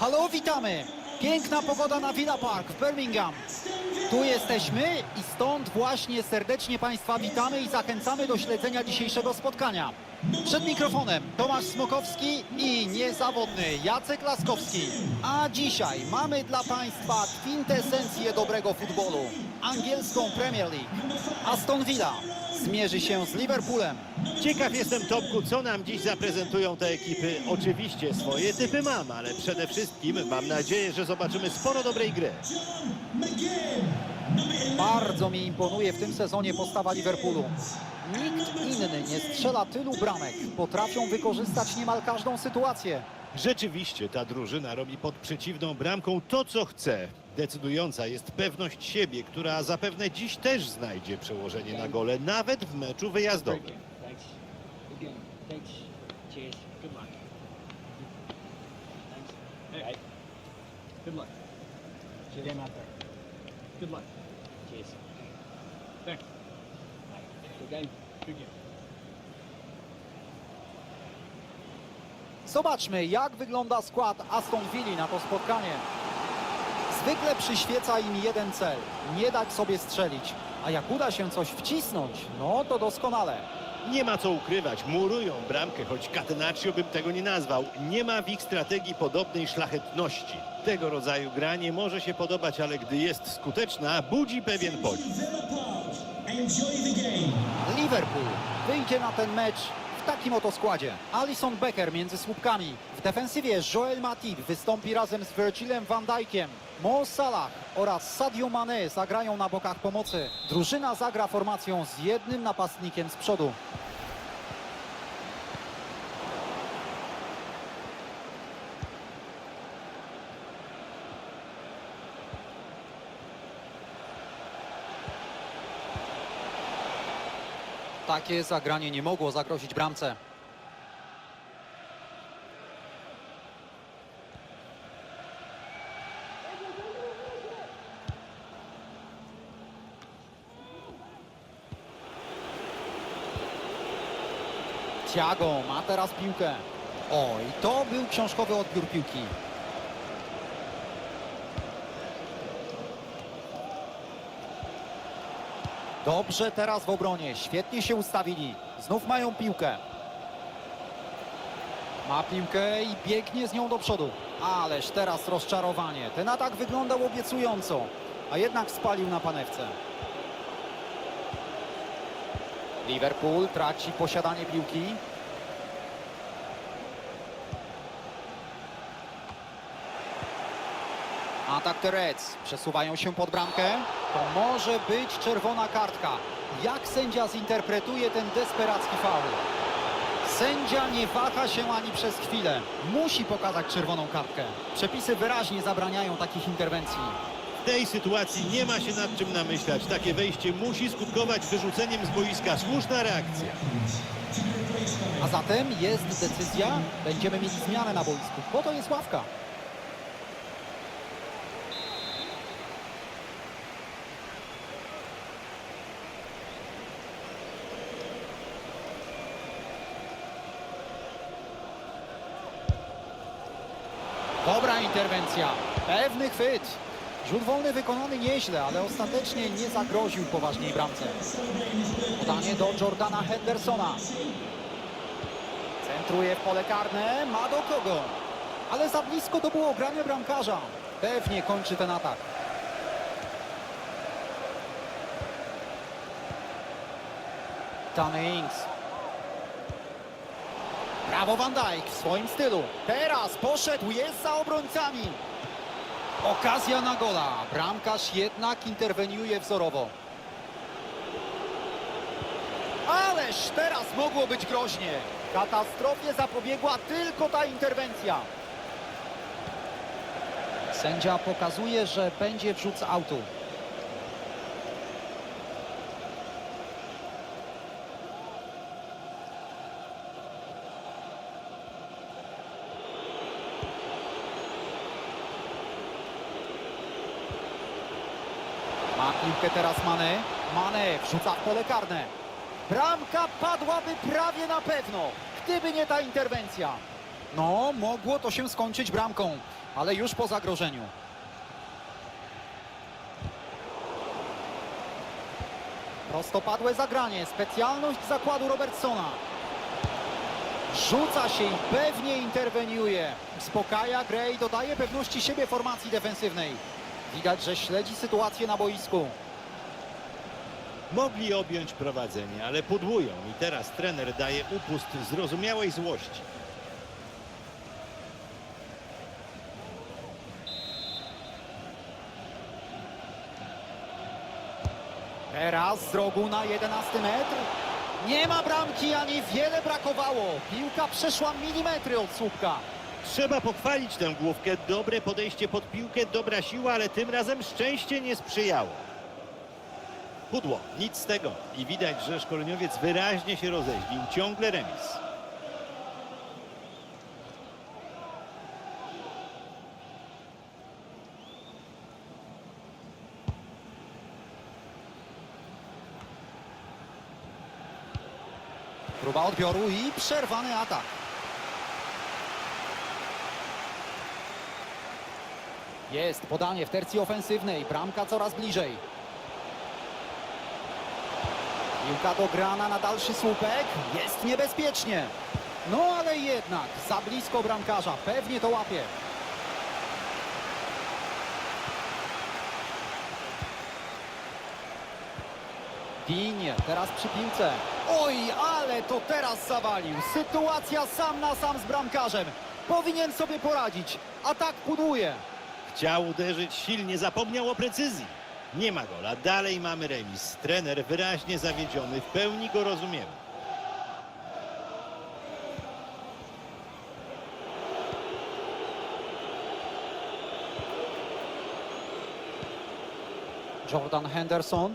Halo, witamy! Piękna pogoda na Villa Park w Birmingham. Tu jesteśmy i stąd właśnie serdecznie Państwa witamy i zachęcamy do śledzenia dzisiejszego spotkania. Przed mikrofonem Tomasz Smokowski i niezawodny Jacek Laskowski. A dzisiaj mamy dla Państwa kwintesencję dobrego futbolu. Angielską Premier League. Aston Villa zmierzy się z Liverpoolem. Ciekaw jestem, Topku, co nam dziś zaprezentują te ekipy. Oczywiście swoje typy mam, ale przede wszystkim mam nadzieję, że zobaczymy sporo dobrej gry. Bardzo mi imponuje w tym sezonie postawa Liverpoolu. Nikt inny nie strzela tylu bramek. Potrafią wykorzystać niemal każdą sytuację. Rzeczywiście ta drużyna robi pod przeciwną bramką to, co chce. Decydująca jest pewność siebie, która zapewne dziś też znajdzie przełożenie na gole, nawet w meczu wyjazdowym. Thanks. Cheers. Good luck. Thanks. Hey. Good luck. You game out there. Good luck. Cheers. Thanks. Good game. Good game. Zobaczmy, jak wygląda skład Aston Villa na to spotkanie. Zwykle przyświeca im jeden cel. Nie dać sobie strzelić. A jak uda się coś wcisnąć, no to doskonale. Nie ma co ukrywać, murują bramkę, choć Catenaccio bym tego nie nazwał. Nie ma w ich strategii podobnej szlachetności. Tego rodzaju gra nie może się podobać, ale gdy jest skuteczna, budzi pewien podziw. Liverpool wyjdzie na ten mecz w takim oto składzie. Alison Becker między słupkami. W defensywie Joel Matip wystąpi razem z Virgilem van Dijkiem. Mo Salah oraz Sadio Mane zagrają na bokach pomocy. Drużyna zagra formacją z jednym napastnikiem z przodu. Takie zagranie nie mogło zagrozić bramce. Thiago ma teraz piłkę. Oj, to był książkowy odbiór piłki. Dobrze teraz w obronie, świetnie się ustawili. Znów mają piłkę. Ma piłkę i biegnie z nią do przodu. Ależ teraz rozczarowanie. Ten atak wyglądał obiecująco, a jednak spalił na panewce. Liverpool traci posiadanie piłki. Atak the Reds. Przesuwają się pod bramkę. To może być czerwona kartka. Jak sędzia zinterpretuje ten desperacki faul? Sędzia nie waha się ani przez chwilę. Musi pokazać czerwoną kartkę. Przepisy wyraźnie zabraniają takich interwencji. W tej sytuacji nie ma się nad czym namyślać. Takie wejście musi skutkować wyrzuceniem z boiska. Słuszna reakcja. A zatem jest decyzja. Będziemy mieli zmianę na boisku. Po to jest ławka. Dobra interwencja. Pewny chwyt. Rzut wolny wykonany nieźle, ale ostatecznie nie zagroził poważniej bramce. Podanie do Jordana Hendersona. Centruje w pole karne, ma do kogo. Ale za blisko to było granie bramkarza. Pewnie kończy ten atak. Danny Ings. Brawo Van Dijk w swoim stylu. Teraz poszedł, jest za obrońcami. Okazja na gola. Bramkarz jednak interweniuje wzorowo. Ależ teraz mogło być groźnie. Katastrofie zapobiegła tylko ta interwencja. Sędzia pokazuje, że będzie wrzut z autu. Ma piłkę teraz Mane. Mane wrzuca w pole karne. Bramka padłaby prawie na pewno, gdyby nie ta interwencja. No, mogło to się skończyć bramką. ale już po zagrożeniu. Prostopadłe zagranie, specjalność zakładu Robertsona. Rzuca się i pewnie interweniuje. Uspokaja grę i dodaje pewności siebie formacji defensywnej. Widać, że śledzi sytuację na boisku. Mogli objąć prowadzenie, ale pudłują i teraz trener daje upust zrozumiałej złości. Teraz z rogu na 11 metr. Nie ma bramki, a niewiele brakowało. Piłka przeszła milimetry od słupka. Trzeba pochwalić tę główkę. Dobre podejście pod piłkę, dobra siła, ale tym razem szczęście nie sprzyjało. Pudło, nic z tego. I widać, że szkoleniowiec wyraźnie się rozeźlił. Ciągle remis. Próba odbioru i przerwany atak. Jest podanie w tercji ofensywnej. Bramka coraz bliżej. Piłka dograna na dalszy słupek. Jest niebezpiecznie. No ale jednak za blisko bramkarza. Pewnie to łapie. Dinie, teraz przy piłce. Oj, ale to teraz zawalił. Sytuacja sam na sam z bramkarzem. Powinien sobie poradzić. Atak pudłuje. Chciał uderzyć silnie, zapomniał o precyzji. Nie ma gola, dalej mamy remis. Trener wyraźnie zawiedziony, w pełni go rozumiemy. Jordan Henderson.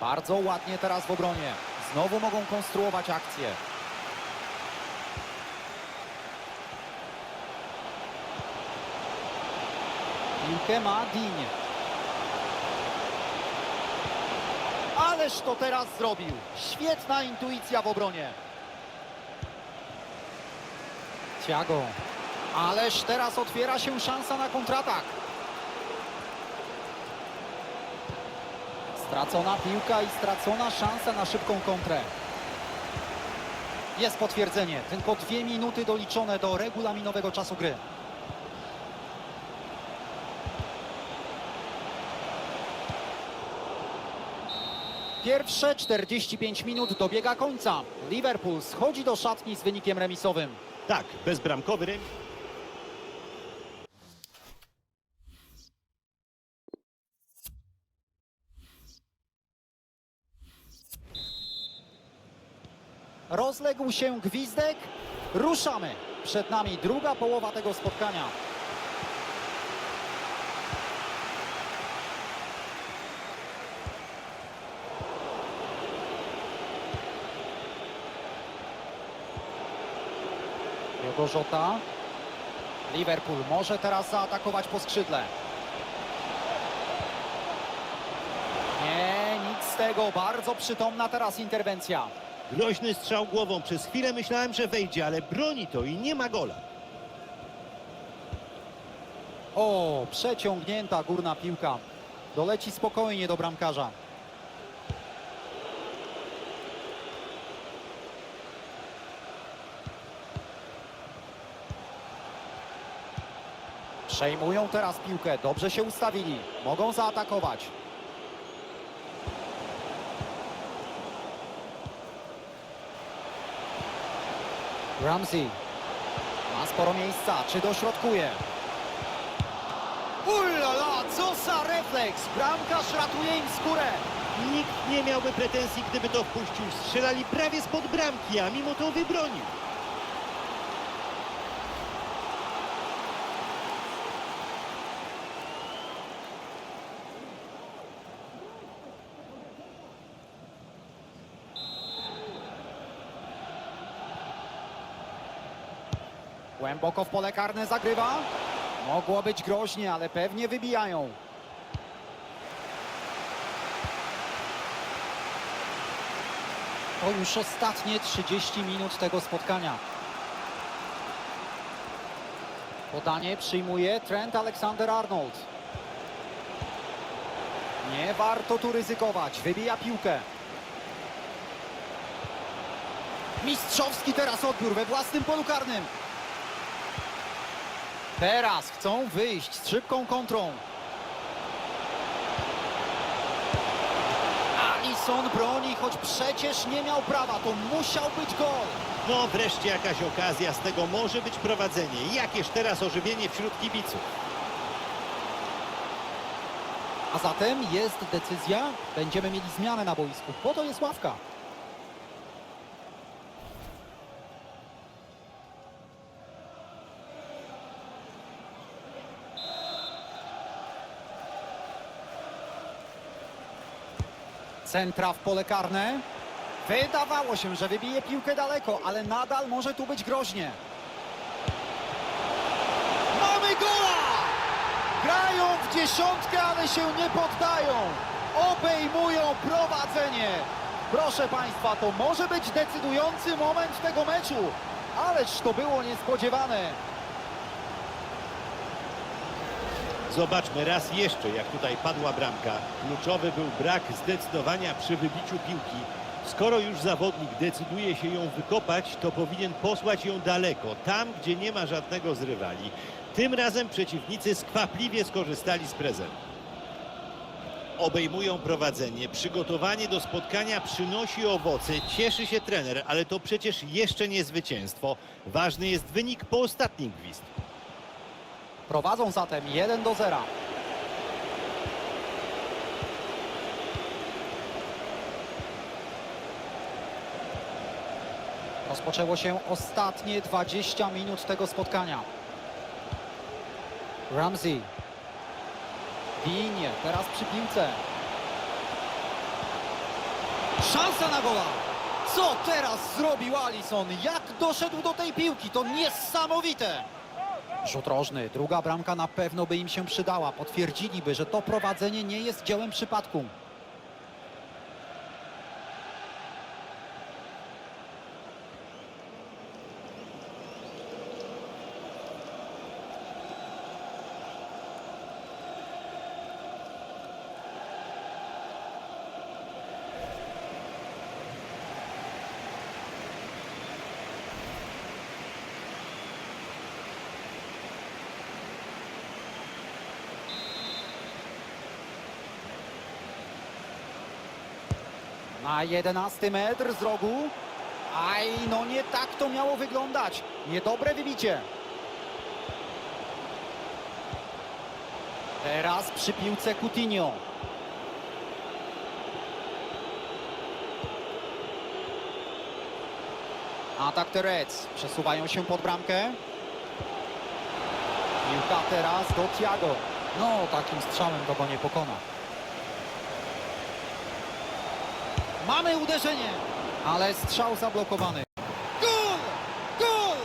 Bardzo ładnie teraz w obronie. Znowu mogą konstruować akcję. Piłkę ma Dinie. Ależ to teraz zrobił. Świetna intuicja w obronie. Thiago. Ależ teraz otwiera się szansa na kontratak. Stracona piłka i stracona szansa na szybką kontrę. Jest potwierdzenie. Tylko dwie minuty doliczone do regulaminowego czasu gry. Pierwsze 45 minut dobiega końca. Liverpool schodzi do szatni z wynikiem remisowym. Tak, bezbramkowy remis. Rozległ się gwizdek. Ruszamy. Przed nami druga połowa tego spotkania. Diogo Jota. Liverpool może teraz zaatakować po skrzydle. Nie, nic z tego. Bardzo przytomna teraz interwencja. Groźny strzał głową. Przez chwilę myślałem, że wejdzie, ale broni to i nie ma gola. O, przeciągnięta górna piłka. Doleci spokojnie do bramkarza. Przejmują teraz piłkę. Dobrze się ustawili. Mogą zaatakować. Ramsey. Ma sporo miejsca. Czy dośrodkuje? Ulala, co za refleks! Bramkarz ratuje im skórę. Nikt nie miałby pretensji, gdyby to wpuścił. Strzelali prawie spod bramki, a mimo to wybronił. Głęboko w pole karne zagrywa. Mogło być groźnie, ale pewnie wybijają. To już ostatnie 30 minut tego spotkania. Podanie przyjmuje Trent Alexander-Arnold. Nie warto tu ryzykować. Wybija piłkę. Mistrzowski teraz odbiór we własnym polu karnym. Teraz chcą wyjść z szybką kontrą. Alisson broni, choć przecież nie miał prawa. To musiał być gol. No wreszcie jakaś okazja, z tego może być prowadzenie. Jakież teraz ożywienie wśród kibiców. A zatem jest decyzja. Będziemy mieli zmianę na boisku. Po to jest ławka. Centra w pole karne. Wydawało się, że wybije piłkę daleko, ale nadal może tu być groźnie. Mamy gola! Grają w dziesiątkę, ale się nie poddają. Obejmują prowadzenie. Proszę Państwa, to może być decydujący moment tego meczu. Ależ to było niespodziewane. Zobaczmy raz jeszcze, jak tutaj padła bramka. Kluczowy był brak zdecydowania przy wybiciu piłki. Skoro już zawodnik decyduje się ją wykopać, to powinien posłać ją daleko, tam, gdzie nie ma żadnego z rywali. Tym razem przeciwnicy skwapliwie skorzystali z prezentu. Obejmują prowadzenie, przygotowanie do spotkania przynosi owoce, cieszy się trener, ale to przecież jeszcze nie zwycięstwo. Ważny jest wynik po ostatnim gwizdku. Prowadzą zatem 1 do 0. Rozpoczęło się ostatnie 20 minut tego spotkania. Ramsey. Winie, teraz przy piłce. Szansa na gola! Co teraz zrobił Alisson? Jak doszedł do tej piłki? To niesamowite! Rzut rożny, druga bramka na pewno by im się przydała. Potwierdziliby, że to prowadzenie nie jest dziełem przypadku. Na 11 metr z rogu. Aj, no nie tak to miało wyglądać. Niedobre wybicie. Teraz przy piłce Coutinho. Atak the Reds. Przesuwają się pod bramkę. Piłka teraz do Thiago. No, takim strzałem to go nie pokona. Mamy uderzenie, ale strzał zablokowany. Gol! Gol!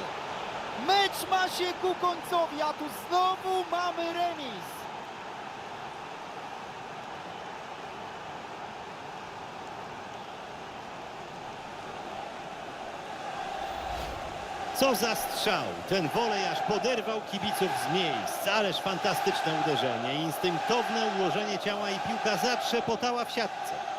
Mecz ma się ku końcowi, a tu znowu mamy remis. Co za strzał! Ten wolej aż poderwał kibiców z miejsc. Ależ fantastyczne uderzenie, instynktowne ułożenie ciała i piłka zatrzepotała w siatce.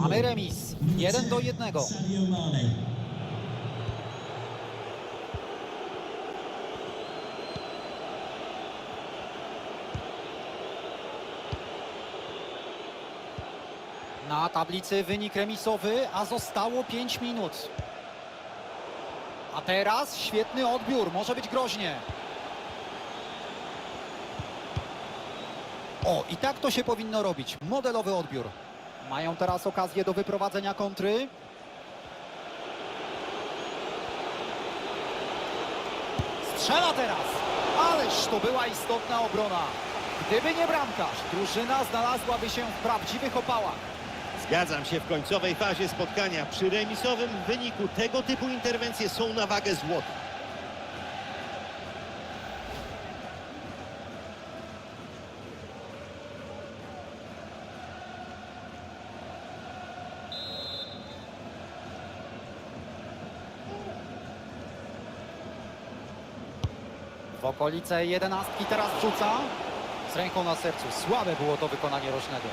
Mamy remis. 1 do 1. Sadio Mane. Na tablicy wynik remisowy, a zostało 5 minut. A teraz świetny odbiór, może być groźnie. O, i tak to się powinno robić. Modelowy odbiór. Mają teraz okazję do wyprowadzenia kontry. Strzela teraz! Ależ to była istotna obrona. Gdyby nie bramkarz, drużyna znalazłaby się w prawdziwych opałach. Zgadzam się w końcowej fazie spotkania. Przy remisowym wyniku tego typu interwencje są na wagę złota. Okolice jedenastki teraz rzuca. Z ręką na sercu. Słabe było to wykonanie rocznego.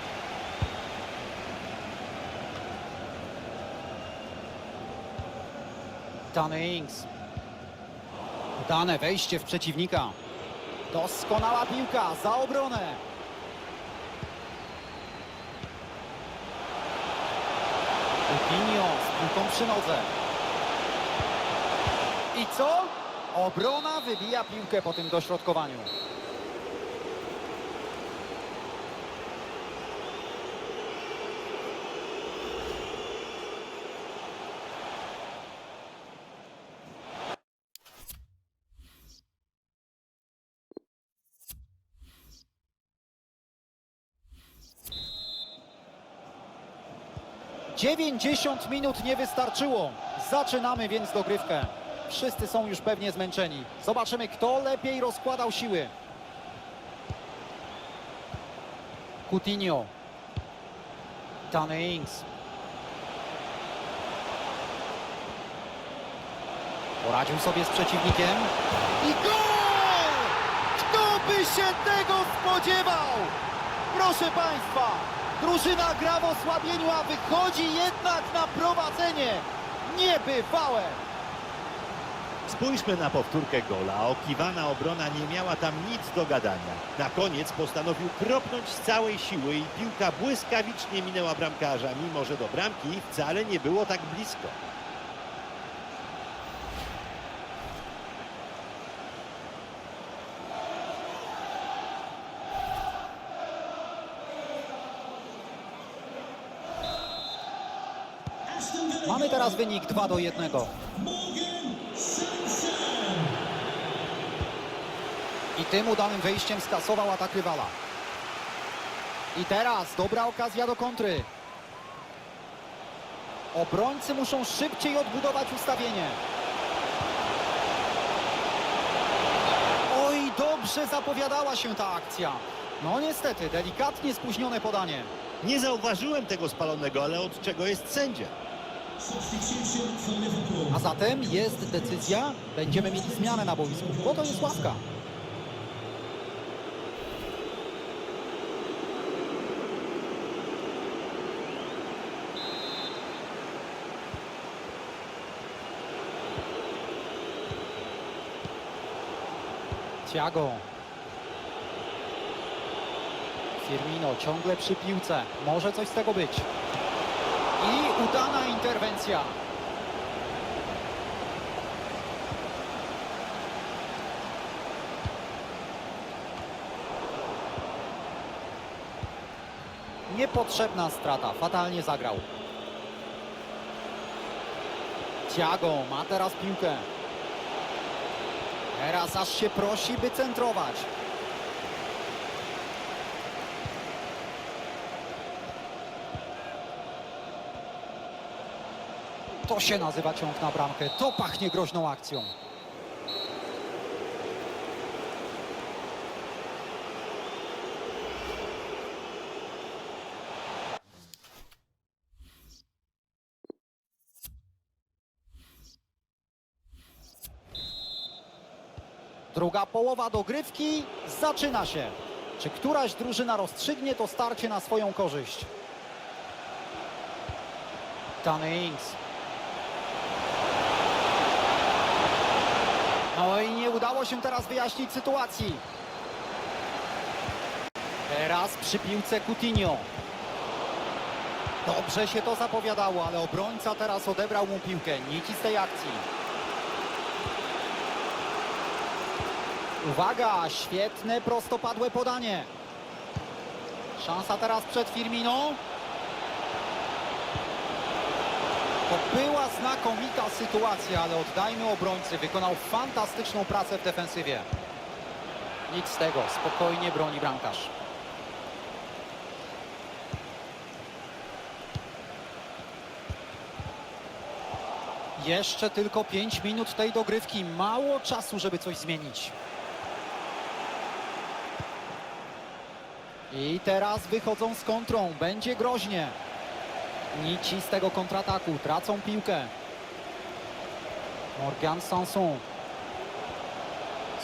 Dany Ings. Udane wejście w przeciwnika. Doskonała piłka za obronę. Coutinho z piłką przy nodze. I co? Obrona wybija piłkę po tym dośrodkowaniu. Dziewięćdziesiąt minut nie wystarczyło. Zaczynamy więc dogrywkę. Wszyscy są już pewnie zmęczeni. Zobaczymy, kto lepiej rozkładał siły. Coutinho. Danny Ings. Poradził sobie z przeciwnikiem. I gol! Kto by się tego spodziewał? Proszę Państwa, drużyna gra w osłabieniu, a wychodzi jednak na prowadzenie. Niebywałe! Spójrzmy na powtórkę gola. Okiwana obrona nie miała tam nic do gadania. Na koniec postanowił kropnąć z całej siły i piłka błyskawicznie minęła bramkarza, mimo że do bramki wcale nie było tak blisko. Mamy teraz wynik 2 do 1. I tym udanym wejściem skasował atak rywala. I teraz dobra okazja do kontry. Obrońcy muszą szybciej odbudować ustawienie. Oj, dobrze zapowiadała się ta akcja. No niestety, delikatnie spóźnione podanie. Nie zauważyłem tego spalonego, ale od czego jest sędzia? A zatem jest decyzja, będziemy mieli zmianę na boisku, bo to jest ławka. Thiago. Firmino ciągle przy piłce. Może coś z tego być. I udana interwencja. Niepotrzebna strata, fatalnie zagrał. Thiago ma teraz piłkę. Teraz aż się prosi, by centrować. To się nazywa ciąg na bramkę. To pachnie groźną akcją. Druga połowa dogrywki zaczyna się. Czy któraś drużyna rozstrzygnie to starcie na swoją korzyść? Danny Ings. No i nie udało się teraz wyjaśnić sytuacji. Teraz przy piłce Coutinho. Dobrze się to zapowiadało, ale obrońca teraz odebrał mu piłkę. Nici z tej akcji. Uwaga, świetne prostopadłe podanie. Szansa teraz przed Firmino. To była znakomita sytuacja, ale oddajmy obrońcy. Wykonał fantastyczną pracę w defensywie. Nic z tego, spokojnie broni bramkarz. Jeszcze tylko 5 minut tej dogrywki. Mało czasu, żeby coś zmienić. I teraz wychodzą z kontrą. Będzie groźnie. Nici z tego kontrataku tracą piłkę. Morgan Sanson.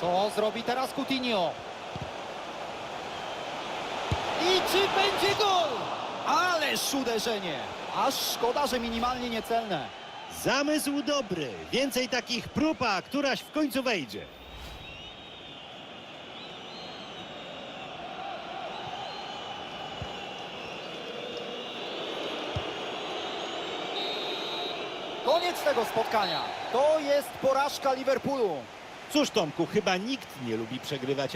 Co zrobi teraz Coutinho? I czy będzie gol? Ależ uderzenie! Aż szkoda, że minimalnie niecelne. Zamysł dobry. Więcej takich prób, któraś w końcu wejdzie. Tego spotkania. To jest porażka Liverpoolu. Cóż Tomku, chyba nikt nie lubi przegrywać,